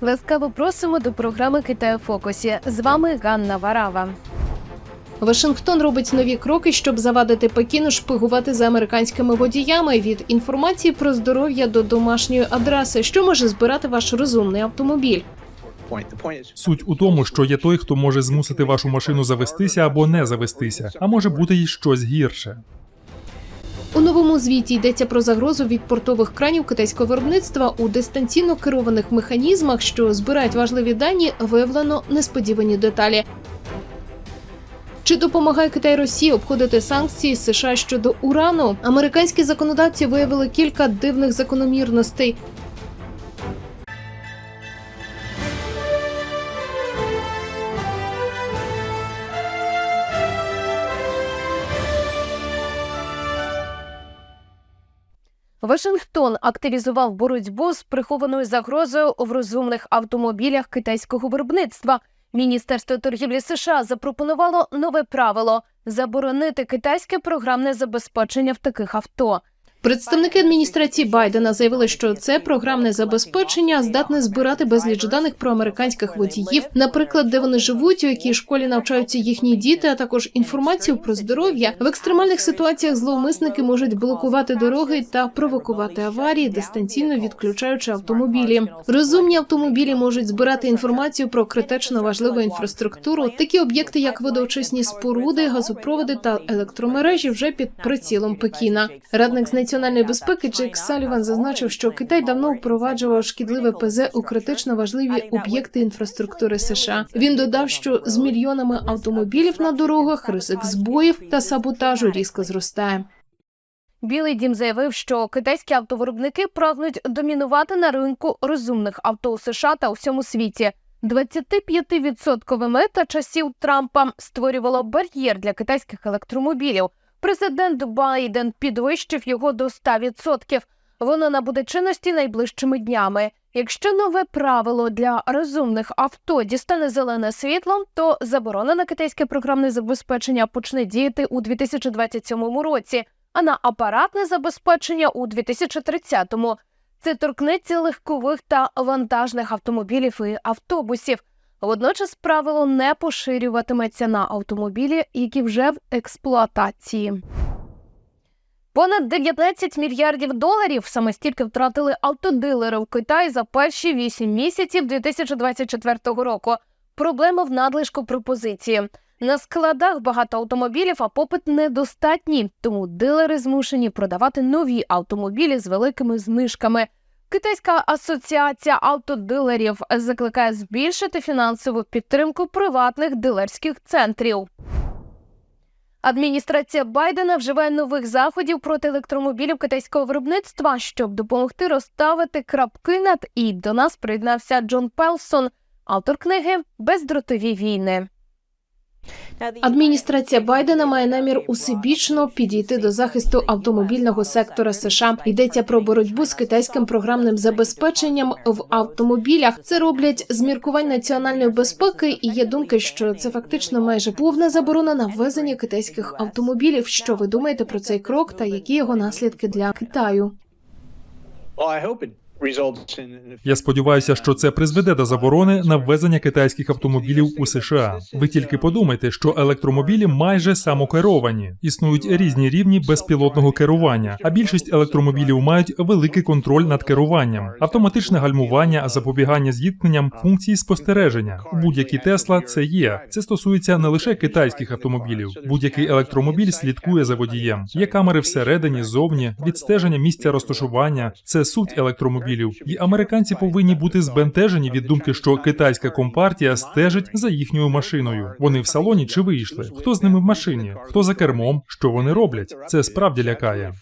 Ласкаво просимо до програми Китаю фокусі. З вами Ганна Варава. Вашингтон робить нові кроки, щоб завадити Пекіну шпигувати за американськими водіями від інформації про здоров'я до домашньої адреси, що може збирати ваш розумний автомобіль. Суть у тому, що є той, хто може змусити вашу машину завестися або не завестися, а може бути й щось гірше. У новому звіті йдеться про загрозу від портових кранів китайського виробництва у дистанційно керованих механізмах, що збирають важливі дані, виявлено несподівані деталі. Чи допомагає Китай Росії обходити санкції США щодо урану? Американські законодавці виявили кілька дивних закономірностей. Вашингтон активізував боротьбу з прихованою загрозою в розумних автомобілях китайського виробництва. Міністерство торгівлі США запропонувало нове правило заборонити китайське програмне забезпечення в таких авто. Представники адміністрації Байдена заявили, що це програмне забезпечення здатне збирати безліч даних про американських водіїв, наприклад, де вони живуть, у якій школі навчаються їхні діти, а також інформацію про здоров'я. В екстремальних ситуаціях зловмисники можуть блокувати дороги та провокувати аварії, дистанційно відключаючи автомобілі. Розумні автомобілі можуть збирати інформацію про критично важливу інфраструктуру. Такі об'єкти, як водоочисні споруди, газопроводи та електромережі, вже під прицілом Пекіна. Радник з національної безпеки Джейк Саліван зазначив, що Китай давно впроваджував шкідливе ПЗ у критично важливі об'єкти інфраструктури США. Він додав, що з мільйонами автомобілів на дорогах ризик збоїв та саботажу різко зростає. Білий дім заявив, що китайські автовиробники прагнуть домінувати на ринку розумних авто у США та у всьому світі. 25% мета часів Трампа створювало бар'єр для китайських електромобілів. Президент Байден підвищив його до 100%. Воно набуде чинності найближчими днями. Якщо нове правило для розумних авто дістане зелене світло, то заборона на китайське програмне забезпечення почне діяти у 2027 році, а на апаратне забезпечення у 2030-му. Це торкнеться легкових та вантажних автомобілів і автобусів. Водночас правило не поширюватиметься на автомобілі, які вже в експлуатації. Понад 19 мільярдів доларів саме стільки втратили автодилери в Китаї за перші 8 місяців 2024 року. Проблема в надлишку пропозиції. На складах багато автомобілів, а попит недостатній, тому дилери змушені продавати нові автомобілі з великими знижками. Китайська асоціація автодилерів закликає збільшити фінансову підтримку приватних дилерських центрів. Адміністрація Байдена вживає нових заходів проти електромобілів китайського виробництва, щоб допомогти розставити крапки над і до нас приєднався Джон Пелсон, автор книги Бездротові війни. Адміністрація Байдена має намір усебічно підійти до захисту автомобільного сектора США. Йдеться про боротьбу з китайським програмним забезпеченням в автомобілях. Це роблять з міркувань національної безпеки, і є думки, що це фактично майже повна заборона на ввезення китайських автомобілів. Що ви думаєте про цей крок та які його наслідки для Китаю? Я сподіваюся, що це призведе до заборони на ввезення китайських автомобілів у США. Ви тільки подумайте, що електромобілі майже самокеровані. Існують різні рівні безпілотного керування, а більшість електромобілів мають великий контроль над керуванням, автоматичне гальмування, запобігання зіткненням, функції спостереження. Будь-які Тесла це є. Це стосується не лише китайських автомобілів. Будь-який електромобіль слідкує за водієм. Є камери всередині, зовні, відстеження місця розташування. Це суть електромобілів. І американці повинні бути збентежені від думки, що китайська компартія стежить за їхньою машиною. Вони в салоні чи вийшли? Хто з ними в машині? Хто за кермом? Що вони роблять? Це справді лякає.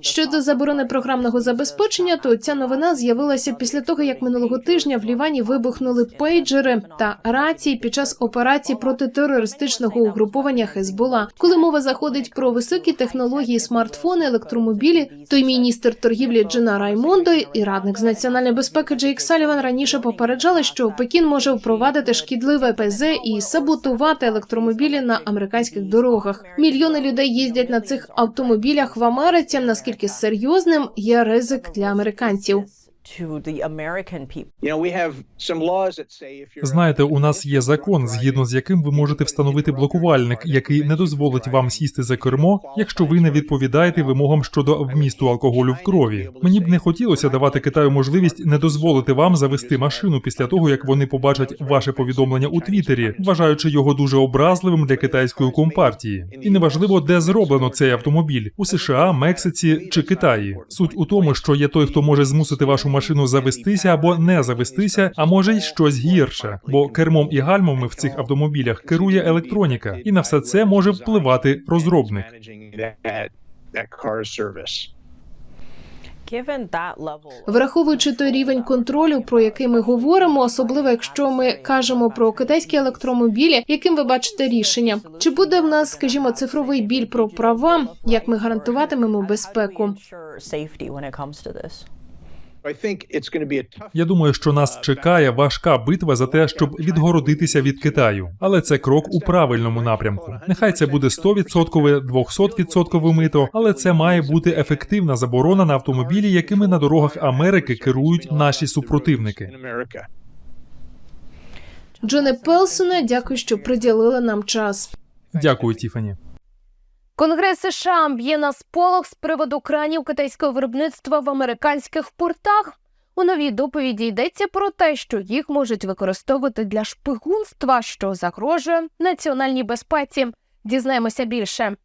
Щодо заборони програмного забезпечення, то ця новина з'явилася після того, як минулого тижня в Лівані вибухнули пейджери та рації під час операції проти терористичного угруповання Хезбола. Коли мова заходить про високі технології, смартфони, електромобілі, то й міністр торгівлі Джина Раймондо і радник з національної безпеки Джейк Саліван раніше попереджали, що Пекін може впровадити шкідливе ПЗ і саботувати електромобілі на американських дорогах. Мільйони людей їздять на цих автомобілях автомобілях в Америці, наскільки серйозним є ризик для американців. To the American people. You know, we have some laws that say if you're Знаєте, у нас є закон, згідно з яким ви можете встановити блокувальник, який не дозволить вам сісти за кермо, якщо ви не відповідаєте вимогам щодо вмісту алкоголю в крові. Мені б не хотілося давати Китаю можливість не дозволити вам завести машину після того, як вони побачать ваше повідомлення у Твіттері, вважаючи його дуже образливим для китайської компартії. І неважливо, де зроблено цей автомобіль у США, Мексиці чи Китаї. Суть у тому, що є той, хто може змусити вашу машину завестися або не завестися, а може й щось гірше, бо кермом і гальмами в цих автомобілях керує електроніка, і на все це може впливати розробник. Враховуючи той рівень контролю, про який ми говоримо, особливо якщо ми кажемо про китайські електромобілі, яким ви бачите рішення, чи буде в нас, скажімо, цифровий біль про права, як ми гарантуватимемо безпеку? Я думаю, що нас чекає важка битва за те, щоб відгородитися від Китаю, але це крок у правильному напрямку. Нехай це буде 100%, 200% мито, але це має бути ефективна заборона на автомобілі, якими на дорогах Америки керують наші супротивники. Джоне Пелсоне, дякую, що приділили нам час. Дякую, Тіфані. Конгрес США б'є на сполох з приводу кранів китайського виробництва в американських портах. У новій доповіді йдеться про те, що їх можуть використовувати для шпигунства, що загрожує національній безпеці. Дізнаємося більше.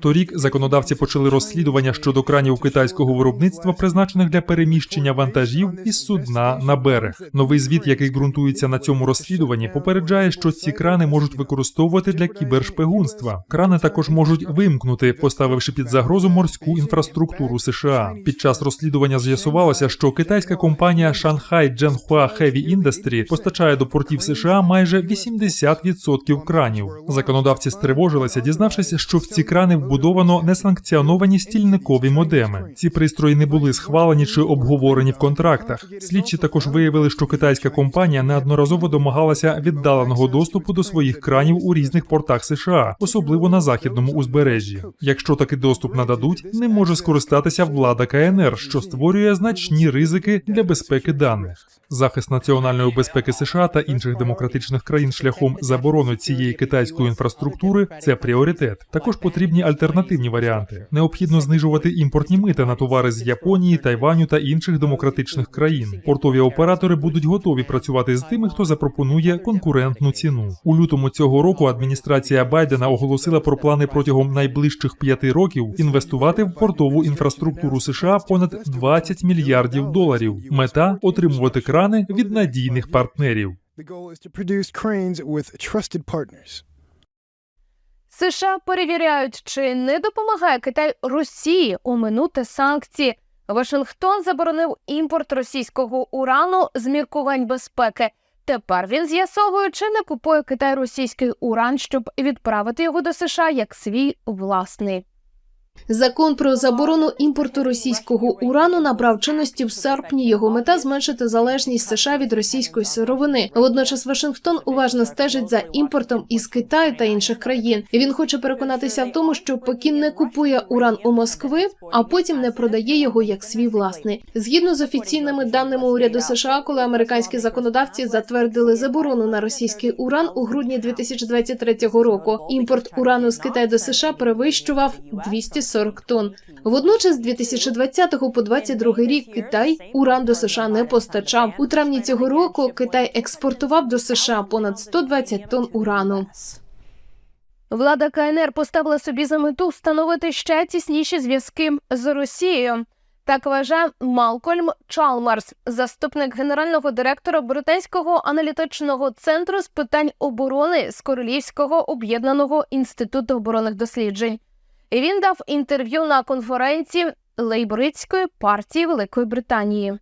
Торік законодавці почали розслідування щодо кранів китайського виробництва, призначених для переміщення вантажів із судна на берег. Новий звіт, який ґрунтується на цьому розслідуванні, попереджає, що ці крани можуть використовувати для кібершпигунства. Крани також можуть вимкнути, поставивши під загрозу морську інфраструктуру США. Під час розслідування з'ясувалося, що китайська компанія Shanghai Zhenhua Heavy Industry постачає до портів США майже 80% кранів. Законодавці стривожилися, дізнавшись, що в ці крани вбудовано несанкціоновані стільникові модеми. Ці пристрої не були схвалені чи обговорені в контрактах. Слідчі також виявили, що китайська компанія неодноразово домагалася віддаленого доступу до своїх кранів у різних портах США, особливо на західному узбережжі. Якщо такий доступ нададуть, не може скористатися влада КНР, що створює значні ризики для безпеки даних. Захист національної безпеки США та інших демократичних країн шляхом заборони цієї китайської інфраструктури це пріоритет. Також потрібні альтернативні варіанти. Необхідно знижувати імпортні мита на товари з Японії, Тайваню та інших демократичних країн. Портові оператори будуть готові працювати з тими, хто запропонує конкурентну ціну. У лютому цього року адміністрація Байдена оголосила про плани протягом найближчих п'яти років інвестувати в портову інфраструктуру США понад 20 мільярдів доларів. Мета отримувати крани від надійних партнерів. The goal is to produce cranes with trusted partners. США перевіряють, чи не допомагає Китай Росії оминути санкції. Вашингтон заборонив імпорт російського урану з міркувань безпеки. Тепер він з'ясовує, чи не купує Китай російський уран, щоб відправити його до США як свій власний. Закон про заборону імпорту російського урану набрав чинності в серпні. Його мета зменшити залежність США від російської сировини. Водночас Вашингтон уважно стежить за імпортом із Китаю та інших країн. Він хоче переконатися в тому, що Пекін не купує уран у Москви, а потім не продає його як свій власний. Згідно з офіційними даними уряду США, коли американські законодавці затвердили заборону на російський уран у грудні 2023 року. Імпорт урану з Китаю до США перевищував 240 тонн. Водночас, з 2020 по 2022 рік Китай уран до США не постачав. У травні цього року Китай експортував до США понад 120 тонн урану. Влада КНР поставила собі за мету встановити ще тісніші зв'язки з Росією. Так вважає Малкольм Чалмарс, заступник генерального директора Британського аналітичного центру з питань оборони з Королівського об'єднаного інституту оборонних досліджень. І він дав інтерв'ю на конференції Лейбористської партії Великої Британії.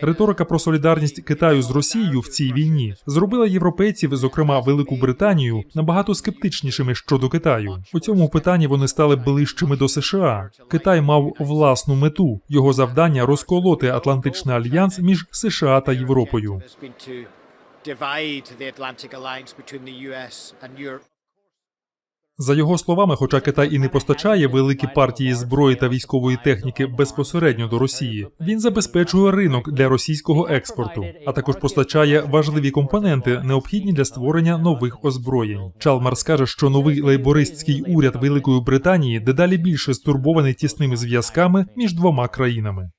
Риторика про солідарність Китаю з Росією в цій війні зробила європейців, зокрема Велику Британію, набагато скептичнішими щодо Китаю. У цьому питанні вони стали ближчими до США. Китай мав власну мету. Його завдання розколоти Атлантичний альянс між США та Європою. За його словами, хоча Китай і не постачає великі партії зброї та військової техніки безпосередньо до Росії, він забезпечує ринок для російського експорту, а також постачає важливі компоненти, необхідні для створення нових озброєнь. Чалмарс каже, що новий лейбористський уряд Великої Британії дедалі більше стурбований тісними зв'язками між двома країнами.